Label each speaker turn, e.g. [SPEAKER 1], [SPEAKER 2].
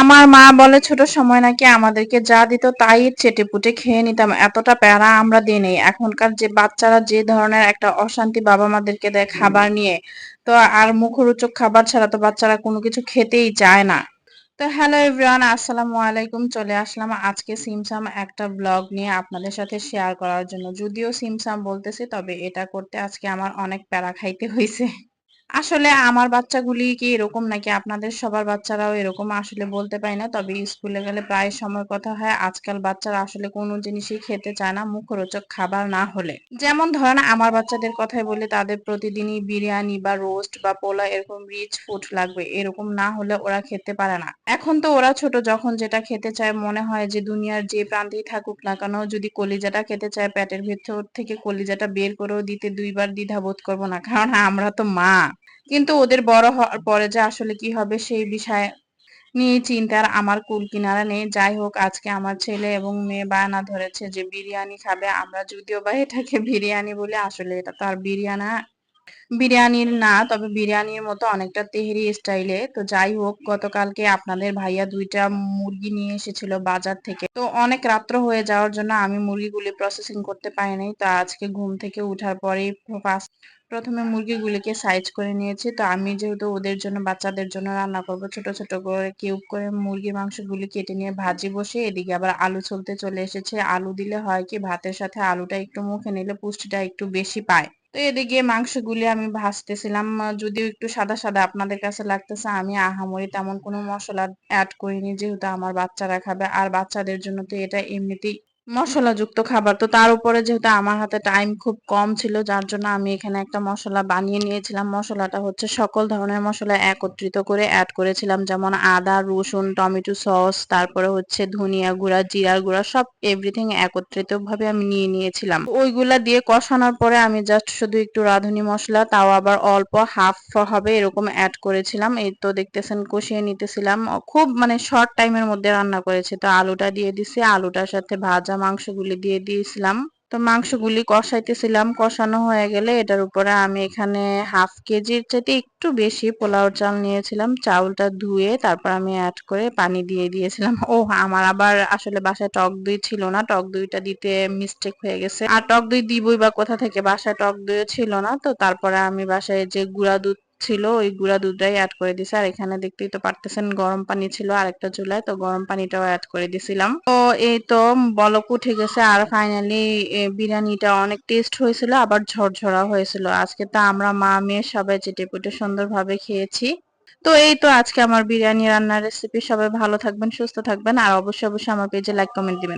[SPEAKER 1] আমার মা বলে ছোট সময় নাকি আমাদেরকে যা দিত তাই চেটে পুটে খেয়ে নিতাম। এতটা প্যারা আমরা দিই নেই। এখনকার যে বাচ্চারা যে ধরনের একটা অশান্তি বাবা মাদেরকে দেয় খাবার নিয়ে তো আর মুখরোচক খাবার ছাড়া তো বাচ্চারা কোনো কিছু খেতেই চায় না। তো হ্যালো এভরিওয়ান আসসালামু আলাইকুম। চলে আসলাম আজকে সিমসাম একটা ব্লগ নিয়ে আপনাদের সাথে শেয়ার করার জন্য। যদিও সিমসাম বলতেছি তবে এটা করতে আজকে আমার অনেক প্যারা খাইতে হয়েছে আসলে আমার বাচ্চাগুলি কি এরকম নাকি আপনাদের সবার বাচ্চারাও এরকম আসলে বলতে পারি না, তবে স্কুলে গেলে প্রায় সময় কথা হয় আজকাল বাচ্চারা আসলে কোনো জিনিসই খেতে চায় না, মুখরোচক খাবার না হলে। যেমন ধরেন আমার বাচ্চাদের কথাই বলি, তাদের প্রতিদিনই বিরিয়ানি বা রোস্ট বা পোলা এরকম রিচ ফুড লাগবে, এরকম না হলে ওরা খেতে পারে না। এখন তো ওরা ছোট, যখন যেটা খেতে চায় মনে হয় যে দুনিয়ার যে প্রান্তেই থাকুক না কেন, যদি কলিজাটা খেতে চায়, পেটের ভেতর থেকে কলিজাটা বের করেও দিতে দুইবার দ্বিধা বোধ করব না, কারণ আমরা তো মা। কিন্তু ওদের বড় হওয়ার পরে যে আসলে কি হবে সেই বিষয়ে নিয়ে চিন্তার আমার কুল কিনারা নেই। যাই হোক, আজকে আমার ছেলে এবং মেয়ে বায়না ধরেছে যে, বিরিয়ানি খাবে, আমরা যদিও বা এটাকে বিরিয়ানি বলে, আসলে এটা তো আর বিরিয়ানা বিরিয়ানির না, তবে বিরিয়ানির মতো অনেকটা তেহরি স্টাইলে। তো যাই হোক, গতকালকে আপনাদের ভাইয়া দুইটা মুরগি নিয়ে এসেছিল বাজার থেকে। তো অনেক রাত্র হয়ে যাওয়ার জন্য আমি মুরগিগুলি প্রসেসিং করতে পারিনি। তো আজকে ঘুম থেকে উঠার পরেই ফার্স্ট প্রথমে মুরগিগুলিকে সাইজ করে নিয়েছি। তো আমি যেহেতু ওদের জন্য, বাচ্চাদের জন্য রান্না করব, ছোট ছোট করে কিউব করে মুরগির মাংসগুলি কেটে নিয়ে ভাজি বসে এদিকে আবার আলু চলতে চলে এসেছে। আলু দিলে হয় কি, ভাতের সাথে আলুটা একটু মুখে নিলে পুষ্টিটা একটু বেশি পায়। তো এদিকে মাংসগুলি আমি ভাজতেছিলাম। যদিও একটু সাদা সাদা আপনাদের কাছে লাগতেছে, আমি আহামরি তেমন কোনো মশলা অ্যাড করিনি, যেহেতু আমার বাচ্চারা খাবে। আর বাচ্চাদের জন্য তো এটা এমনিতেই মশলাযুক্ত খাবার। তো তার উপরে যেহেতু আমার হাতে টাইম খুব কম ছিল, যার জন্য আমি এখানে একটা মশলা বানিয়ে নিয়েছিলাম। মশলাটা হচ্ছে সকল ধরনের মশলা একত্রিত করে অ্যাড করেছিলাম, যেমন আদা, রসুন, টমেটো সস, তারপরে হচ্ছে ধনিয়া গুঁড়া, জিরার গুঁড়া, সব এভরিথিং একত্রিত ভাবে আমি নিয়ে নিয়েছিলাম। ওইগুলা দিয়ে কষানোর পরে আমি জাস্ট শুধু একটু রাঁধুনি মশলা, তাও আবার অল্প হাফ হবে এরকম অ্যাড করেছিলাম। এই তো দেখতেছেন কষিয়ে নিতেছিলাম। খুব মানে শর্ট টাইমের মধ্যে রান্না করেছি। তো আলুটা দিয়ে দিছি, আলুটার সাথে ভাজা মাংসগুলি দিয়ে দিয়েছিলাম। তো মাংসগুলি কষাইতেছিলাম, কষানো হয়ে গেলে এটার উপরে আমি এখানে হাফ কেজির চাইতে একটু বেশি পোলাও চাল নিয়েছিলাম। চাউলটা ধুয়ে তারপর আমি অ্যাড করে পানি দিয়ে দিয়েছিলাম। ও আমার আবার আসলে বাসায় টক দই ছিল না। টক দইটা দিতে মিস্টেক হয়ে গেছে। আর টক দই দিবই বা কোথা থেকে? বাসায় টক দইও ছিল না। তো তারপরে আমি বাসায় যে গুঁড়া দুধ ছিল, ওই গুঁড়া দুধটাই অ্যাড করে দিছি। আর এখানে দেখতেই তো পারতেছেন, গরম পানি ছিল আরেকটা চুলায়, তো গরম পানিটাও অ্যাড করে দিছিলাম। তো এই তো বলক উঠে গেছে, আর ফাইনালি বিরিয়ানিটা অনেক টেস্ট হয়েছিল, আবার ঝরঝরা হয়েছিল। আজকে তো আমরা মা, মেয়ে সবাই চেটে পুটে সুন্দরভাবে খেয়েছি। তো এই তো আজকে আমার বিরিয়ানি রান্নার রেসিপি সবাই ভালো থাকবেন, সুস্থ থাকবেন, আর অবশ্যই অবশ্যই আমার পেজে লাইক কমেন্ট দিবেন।